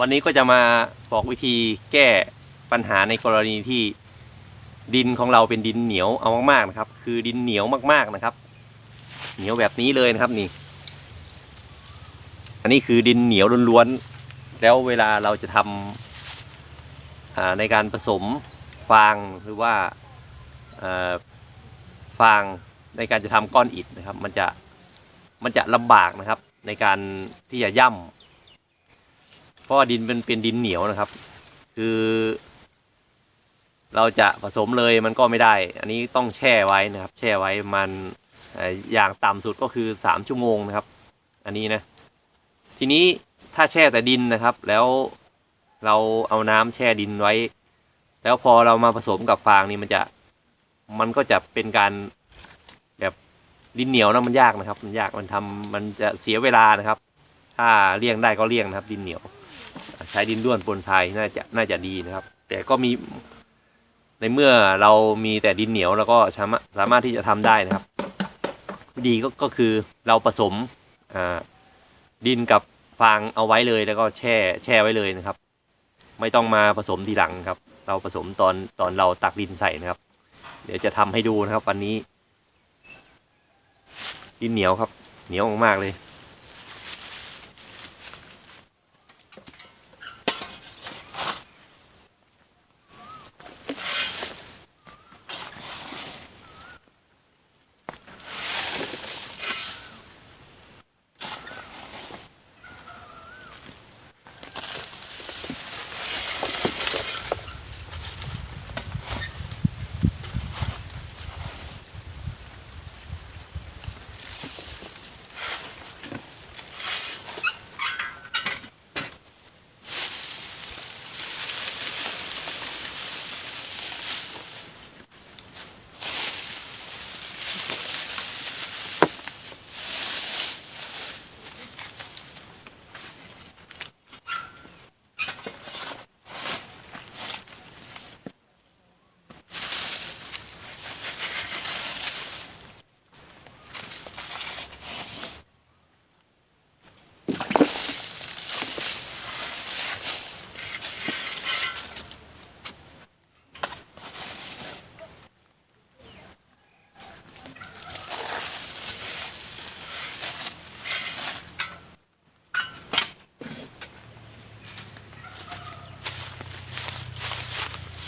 วันนี้ก็จะมาบอกวิธีแก้ปัญหาในกรณีที่ดินของเราเป็นดินเหนียวเอามากๆนะครับ คือดินเหนียวมากๆนะครับ เหนียวแบบนี้เลยนะครับนี่ อันนี้คือดินเหนียวล้วนๆแล้วเวลาเราจะทำในการผสมฟางหรือว่าฟางในการจะทำก้อนอิฐนะครับ มันจะมันจะลำบากนะครับ ในการที่จะย่ำ เพราะดินเป็นเป็นดินเหนียวนะครับ คือ เราจะผสมเลยมันก็ไม่ได้ อันนี้ต้องแช่ไว้นะครับ แช่ไว้มันอย่างต่ำสุดก็คือสามชั่วโมงนะครับ อันนี้นะ ทีนี้ถ้าแช่แต่ดินนะครับ แล้วเราเอาน้ำแช่ดินไว้ แล้วพอเรามาผสมกับฟางนี่มันจะมันก็จะเป็นการแบบดินเหนียวนะมันยากนะครับ มันยากมันทำมันจะเสียเวลานะครับ ถ้าเลี่ยงได้ก็เลี่ยงนะครับ ดินเหนียว ใช้ดินด้วนปนทรายน่าจะน่าจะดีนะครับ แต่ก็มีในเมื่อเรามีแต่ดินเหนียวแล้วก็สามารถสามารถที่จะทำได้นะครับ วิธีก็ก็คือเราผสมดินกับฟางเอาไว้เลยแล้วก็แช่แช่ไว้เลยนะครับ ไม่ต้องมาผสมทีหลังครับ เราผสมตอนตอนเราตักดินใส่นะครับ เดี๋ยวจะทำให้ดูนะครับ วันนี้ ดินเหนียวครับ เหนียวมากๆเลย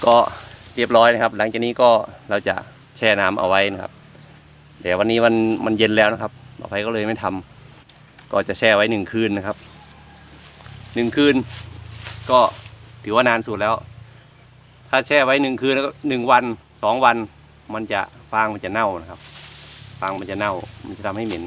ก็เรียบร้อยนะครับ หลังจากนี้ก็เราจะแช่น้ำเอาไว้นะครับ เดี๋ยววันนี้มันมันเย็นแล้วนะครับต่อไปก็เลยไม่ทำก็จะแช่ไว้หนึ่งคืนนะครับหนึ่งคืน ก็ถือว่านานสุดแล้ว ถ้าแช่ไว้หนึ่งคืนแล้วก็หนึ่งวันสองวัน มันจะฟางมันจะเน่านะครับ ฟางมันจะเน่า มันจะทำให้เหม็น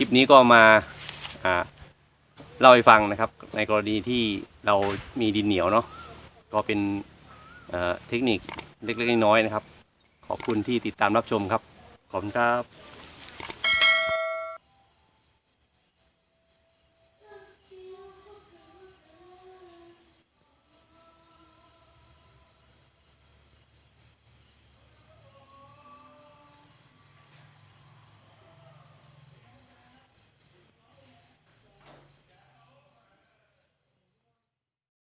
ลิปนี้ก็มาเล่าให้ฟังนะครับ ในกรณีที่เรามีดินเหนียวเนาะก็เป็นเอ่อเทคนิคเล็กๆน้อยๆนะครับ ขอบคุณที่ติดตามรับชมครับ ขอบคุณครับ